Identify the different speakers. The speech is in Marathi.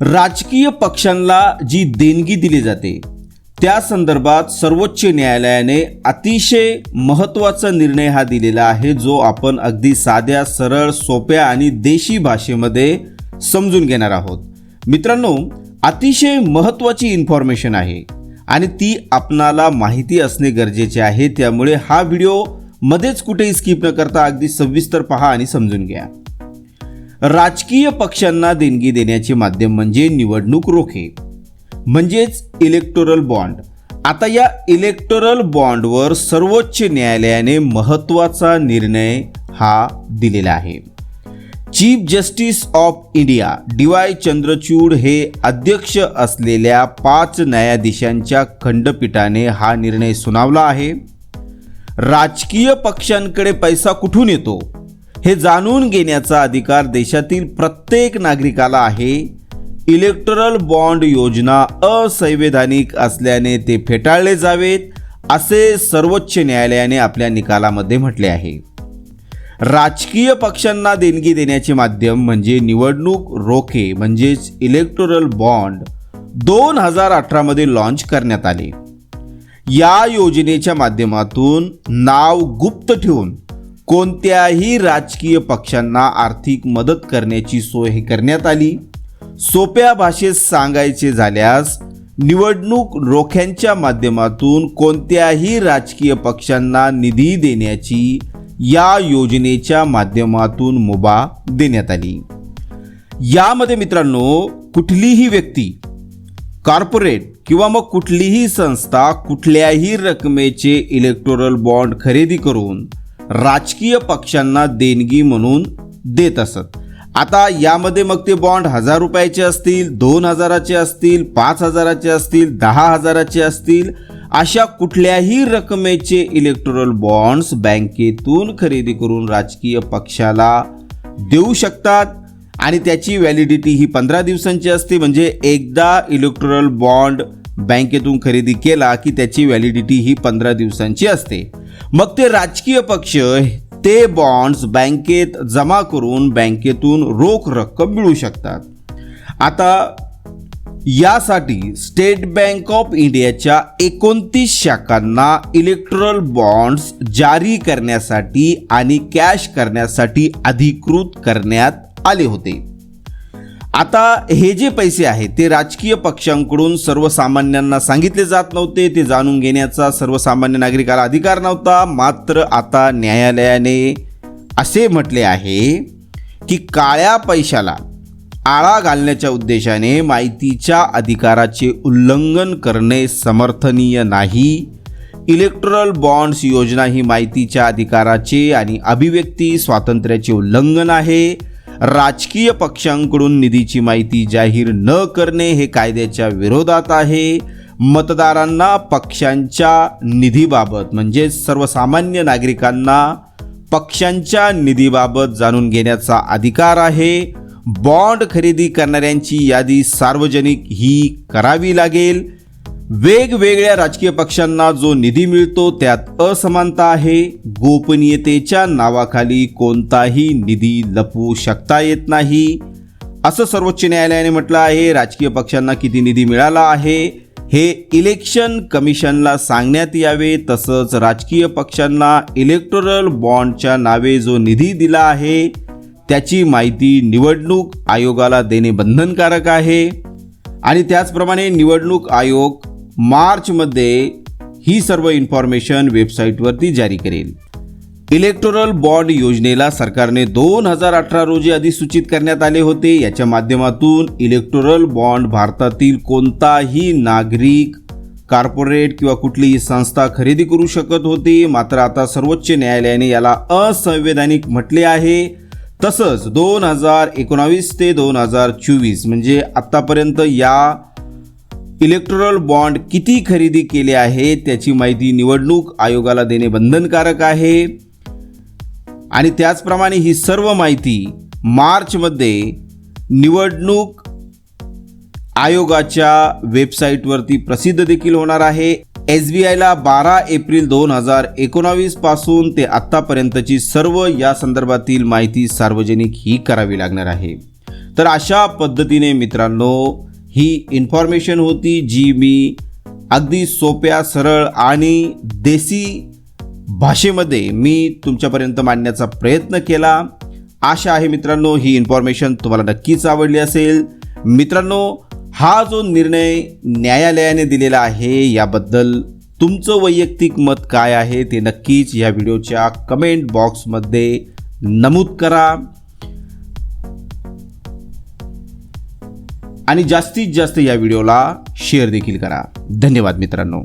Speaker 1: राजकीय पक्षांना जी देणगी दिली जाते त्या संदर्भात सर्वोच्च न्यायालयाने अतिशय महत्त्वाचा निर्णय हा दिलेला आहे जो आपण अगदी साध्या सरळ सोप्या आणि देशी भाषेमध्ये समजून घेणार आहोत. मित्रांनो अतिशय महत्त्वाची इन्फॉर्मेशन आहे आणि ती आपणाला माहिती असणे गरजेचे आहे त्यामुळे हा व्हिडिओ मध्येच कुठेही स्किप न करता अगदी सविस्तर पहा आणि समजून घ्या. राजकीय पक्षांना देणगी देण्याचे माध्यम म्हणजे निवडणूक रोखे. म्हणजेच इलेक्टोरल बॉन्ड आता या इलेक्टोरल बॉन्डवर सर्वोच्च न्यायालयाने महत्त्वाचा निर्णय हा दिलेला आहे. Chief justice of India D Y Chandrachud हे अध्यक्ष असलेल्या पाच न्यायाधीशांच्या खंडपीठाने हा निर्णय सुनावला आहे. राजकीय पक्षांकडे पैसा कुठून येतो? हे जाणून घेण्याचा अधिकार देशातील प्रत्येक नागरिकाला आहे. इलेक्टोरल बॉन्ड योजना असंवैधानिक असल्याने ते फेटाळले जावेत असे सर्वोच्च न्यायालयाने आपल्या निकालामध्ये म्हटले आहे. राजकीय पक्षांना देणगी देण्याचे माध्यम म्हणजे निवडणूक रोखे म्हणजेच इलेक्टोरल बॉन्ड दोन हजार अठरामध्ये लॉन्च करण्यात आले. या योजनेच्या माध्यमातून नाव गुप्त ठेवून कोणत्याही राजकीय पक्षांना आर्थिक मदत करण्याची सोय करण्यात आली. सोप्या भाषेत सांगायचे झाल्यास निवडणूक रोख्यांच्या माध्यमातून कोणत्याही राजकीय पक्षांना निधी देण्याची या योजनेच्या माध्यमातून मुभा देण्यात आली. यामध्ये मित्रांनो कुठलीही व्यक्ती कॉर्पोरेट किंवा मग कुठलीही संस्था कुठल्याही रकमेचे इलेक्टोरल बॉन्ड खरेदी करून राजकीय पक्षांना देणगी म्हणून देत असत. आता यामध्ये मग ते बॉन्ड हजार रुपयाचे असतील दोन हजाराचे असतील पाच हजाराचे असतील दहा हजाराचे असतील अशा कुठल्याही रकमेचे इलेक्ट्रल बॉन्ड्स बँकेतून खरेदी करून राजकीय पक्षाला देऊ शकतात. आणि त्याची व्हॅलिडिटी ही पंधरा दिवसांची असते. म्हणजे एकदा इलेक्ट्रल बॉन्ड बँकेतून खरेदी केला की त्याची व्हॅलिडिटी ही पंधरा दिवसांची असते. मग ते राजकीय पक्ष ते बॉन्ड्स बँकेत जमा करून बँकेतून रोख रक्कम मिळू शकतात. आता यासाठी स्टेट बँक ऑफ इंडियाच्या एकोणतीस शाखांना इलेक्ट्रल बॉन्ड्स जारी करण्यासाठी आणि कॅश करण्यासाठी अधिकृत करण्यात आले होते. आता हे जे पैसे आहेत ते राजकीय पक्षांकडून सर्वसामान्यांना सांगितले जात नव्हते. ते जाणून घेण्याचा सर्वसामान्य नागरिकाला अधिकार नव्हता. मात्र आता न्यायालयाने असे म्हटले आहे की काळ्या पैशाला आळा घालण्याच्या उद्देशाने माहितीच्या अधिकाराचे उल्लंघन करणे समर्थनीय नाही. इलेक्ट्रल बॉन्ड्स योजना ही माहितीच्या अधिकाराचे आणि अभिव्यक्ती स्वातंत्र्याचे उल्लंघन आहे. राजकीय पक्षांकडून निधीची माहिती जाहीर न करणे हे कायद्याच्या विरोधात आहे. मतदारांना पक्षांच्या निधीबाबत म्हणजे सर्वसामान्य नागरिकांना पक्षांच्या निधीबाबत जाणून घेण्याचा अधिकार आहे. बॉन्ड खरेदी करणाऱ्यांची यादी सार्वजनिक ही करावी लागेल. वेगवेगळ्या राजकीय पक्षांना जो निधी मिळतो त्यात असमानता आहे. गोपनीयतेच्या नावाखाली कोणताही निधी लपवू शकता येत नाही. असं सर्वोच्च न्यायालयाने म्हटलं आहे. राजकीय पक्षांना किती निधी मिळाला आहे हे इलेक्शन कमिशनला सांगण्यात यावे. तसंच राजकीय पक्षांना इलेक्टोरल बॉन्डच्या नावे जो निधी दिला आहे त्याची माहिती निवडणूक आयोगाला देणे बंधनकारक आहे. आणि त्याचप्रमाणे निवडणूक आयोग मार्चमध्ये ही सर्व इन्फॉर्मेशन वेबसाईटवरती जारी करेल. इलेक्टोरल बॉन्ड योजनेला सरकारने दोन हजार अठरा रोजी अधिसूचित करण्यात आले होते. याच्या माध्यमातून इलेक्टोरल बॉन्ड भारतातील कोणताही नागरिक कॉर्पोरेट किंवा कुठलीही संस्था खरेदी करू शकत होती. मात्र आता सर्वोच्च न्यायालयाने याला असंवैधानिक म्हटले आहे. तसंच दोन हजार एकोणावीस ते दोन हजार चोवीस म्हणजे आत्तापर्यंत या इलेक्ट्रोरल बॉन्ड किती खरेदी केले आहे त्याची माहिती निवडणूक आयोगाला देणे बंधनकारक आहे. आणि त्याचप्रमाणे ही सर्व माहिती मार्चमध्ये निवडणूक आयोगाच्या वेबसाईटवरती प्रसिद्ध देखील होणार आहे. एस बी आयला बारा एप्रिल दोन हजार एकोणावीसपासून ते आत्तापर्यंतची सर्व या संदर्भातील माहिती सार्वजनिक ही करावी लागणार आहे. तर अशा पद्धतीने मित्रांनो ही इन्फॉर्मेशन होती जी मी अगदी सोप्या सरळ आणि देसी भाषेमध्ये मी तुमच्यापर्यंत मांडण्याचा प्रयत्न केला. आशा आहे मित्रांनो ही इन्फॉर्मेशन तुम्हाला नक्कीच आवडली असेल. मित्रांनो हा जो निर्णय न्यायालयाने दिलेला आहे याबद्दल तुमचं वैयक्तिक मत काय आहे ते नक्कीच या व्हिडिओच्या कमेंट बॉक्समध्ये नमूद करा. आणि जास्तीत जास्त या व्हिडिओला शेअर देखील करा. धन्यवाद मित्रांनो.